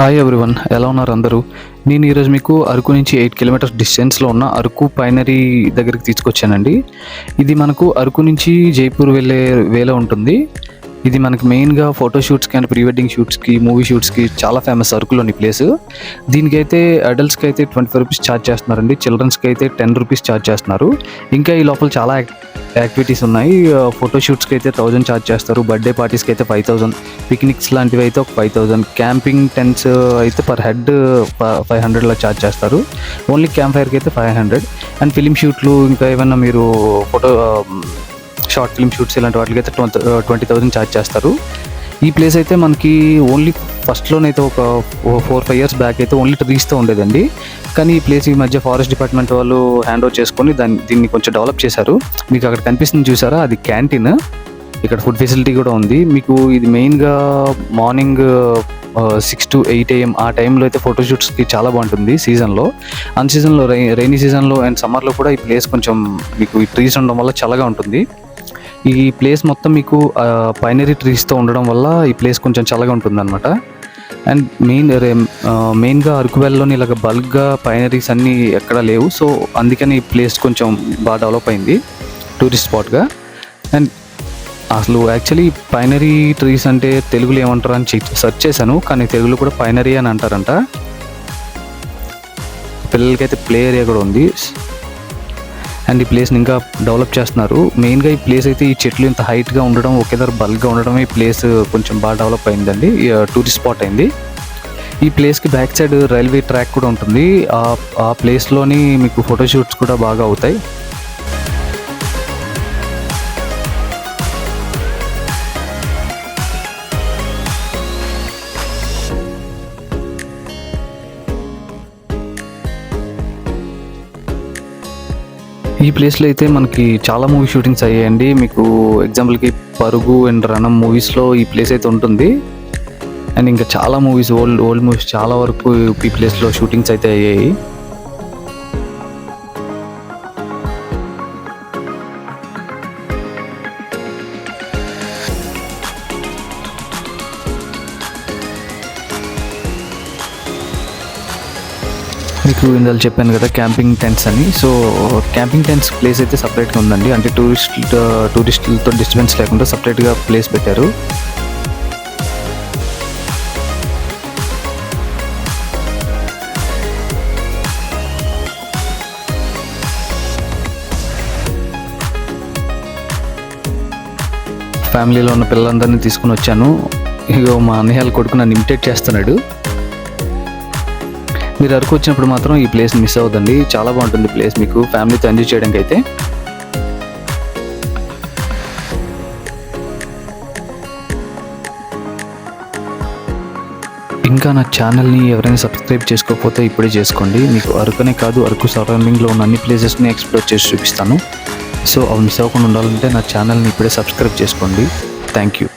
Hi everyone ఎలా ఉన్నారు అందరూ? నేను ఈరోజు మీకు అరకు నుంచి ఎయిట్ కిలోమీటర్స్ డిస్టెన్స్లో ఉన్న అరకు పైనరీ దగ్గరికి తీసుకొచ్చానండి. ఇది మనకు అరకు నుంచి జైపూర్ వెళ్ళే వేలో ఉంటుంది. ఇది మనకి మెయిన్గా ఫోటోషూట్స్కి అండ్ ప్రీ వెడ్డింగ్ షూట్స్కి మూవీ షూట్స్కి చాలా ఫేమస్ అరకులోని ప్లేస్ దీనికి అయితే అడల్ట్స్కి అయితే ట్వంటీ ఫైవ్ రూపీస్ ఛార్జ్ చేస్తున్నారండి చిల్డ్రన్స్కి అయితే టెన్ రూపీస్ ఛార్జ్ చేస్తున్నారు. ఇంకా ఈ లోపల చాలా యాక్టివిటీస్ ఉన్నాయి. ఫోటోషూట్స్కి అయితే థౌజండ్ ఛార్జ్ చేస్తారు. బర్త్డే పార్టీస్కి అయితే ఫైవ్ థౌజండ్. పిక్నిక్స్ లాంటివి అయితే ఒక ఫైవ్ థౌజండ్. క్యాంపింగ్ టెంట్స్ అయితే పర్ హెడ్ ఫైవ్ హండ్రెడ్లో ఛార్జ్ చేస్తారు. ఓన్లీ క్యాంప్ ఫైర్కి అయితే ఫైవ్ హండ్రెడ్. అండ్ ఫిలిం షూట్లు ఇంకా ఏమైనా మీరు ఫోటో షార్ట్ ఫిల్మ్ షూట్స్ ఇలాంటి వాటికి అయితే ట్వంటీ ట్వంటీ థౌసండ్ ఛార్జ్ చేస్తారు. ఈ ప్లేస్ అయితే మనకి ఓన్లీ ఫస్ట్లోనైతే ఒక ఫోర్ ఫైవ్ ఇయర్స్ బ్యాక్ అయితే ఓన్లీ ట్రీస్తో ఉండేదండి. కానీ ఈ ప్లేస్ ఈ మధ్య ఫారెస్ట్ డిపార్ట్మెంట్ వాళ్ళు హ్యాండ్ ఓవర్ చేసుకొని దాన్ని దీన్ని కొంచెం డెవలప్ చేశారు. మీకు అక్కడ కనిపిస్తుంది చూసారా? అది క్యాంటీన్ ఇక్కడ ఫుడ్ ఫెసిలిటీ కూడా ఉంది. మీకు ఇది మెయిన్గా morning six to eight AM ఆ టైంలో అయితే ఫోటోషూట్స్కి చాలా బాగుంటుంది సీజన్లో అన్ సీజన్లో రై రైనీ సీజన్లో అండ్ సమ్మర్లో కూడా ఈ ప్లేస్ కొంచెం మీకు ఈ ట్రీస్ ఉండడం వల్ల చల్లగా ఉంటుంది. ఈ ప్లేస్ మొత్తం మీకు పైనరీ ట్రీస్తో ఉండడం వల్ల ఈ ప్లేస్ కొంచెం చల్లగా ఉంటుంది అనమాట అండ్ మెయిన్ మెయిన్గా అరకువెల్లోని ఇలాగ బల్క్గా పైనరీస్ అన్నీ ఎక్కడా లేవు. సో అందుకని ఈ ప్లేస్ కొంచెం బాగా డెవలప్ అయింది టూరిస్ట్ స్పాట్గా. అండ్ అసలు యాక్చువల్లీ పైనరీ ట్రీస్ అంటే తెలుగులో ఏమంటారు అని సెర్చ్ చేశాను. కానీ తెలుగులో కూడా పైనరీ అని అంటారంట. పిల్లలకైతే ప్లే ఏరియా కూడా ఉంది. అండ్ ఈ ప్లేస్ని ఇంకా డెవలప్ చేస్తున్నారు. మెయిన్గా ఈ ప్లేస్ అయితే ఈ చెట్లు ఇంత హైట్గా ఉండడం ఒకే దగ్గర బల్క్గా ఉండడం ఈ ప్లేస్ కొంచెం బాగా డెవలప్ అయిందండి. టూరిస్ట్ స్పాట్ అయింది. ఈ ప్లేస్కి బ్యాక్ సైడ్ రైల్వే ట్రాక్ కూడా ఉంటుంది. ఆ ఆ ప్లేస్లోని మీకు ఫోటోషూట్స్ కూడా బాగా అవుతాయి. ప్లేస్లో అయితే మనకి చాలా మూవీ షూటింగ్స్ అయ్యాయండి. మీకు ఎగ్జాంపుల్కి పరుగు అండ్ రణం మూవీస్లో ఈ ప్లేస్ అయితే ఉంటుంది. అండ్ ఇంకా చాలా మూవీస్ ఓల్డ్ ఓల్డ్ మూవీస్ చాలా వరకు ఈ ప్లేస్లో షూటింగ్స్ అయితే అయ్యాయి. మీకు ఇందులో చెప్పాను కదా క్యాంపింగ్ టెంట్స్ అని. సో క్యాంపింగ్ టెంట్స్ ప్లేస్ అయితే సపరేట్గా ఉందండి. అంటే టూరిస్ట్ టూరిస్టులతో డిస్టర్బెన్స్ లేకుండా సపరేట్గా ప్లేస్ పెట్టారు. ఫ్యామిలీలో ఉన్న పిల్లలందరినీ తీసుకుని వచ్చాను. ఇగో మా అన్నయ్యల కొడుకు నన్ను ఇమిటేట్ చేస్తున్నాడు. మీరు అరకు వచ్చినప్పుడు మాత్రం ఈ ప్లేస్ మిస్ అవ్వదండి చాలా బాగుంటుంది ప్లేస్ మీకు. ఫ్యామిలీతో ఎంజాయ్ చేయడానికి అయితే ఇంకా నా ఛానల్ని ఎవరైనా సబ్స్క్రైబ్ చేసుకోకపోతే ఇప్పుడే చేసుకోండి. మీకు అరకునే కాదు అరకు సరౌండింగ్లో ఉన్న అన్ని ప్లేసెస్ని ఎక్స్ప్లోర్ చేసి చూపిస్తాను. సో అవి మిస్ అవ్వకుండా ఉండాలంటే నా ఛానల్ని ఇప్పుడే సబ్స్క్రైబ్ చేసుకోండి. Thank you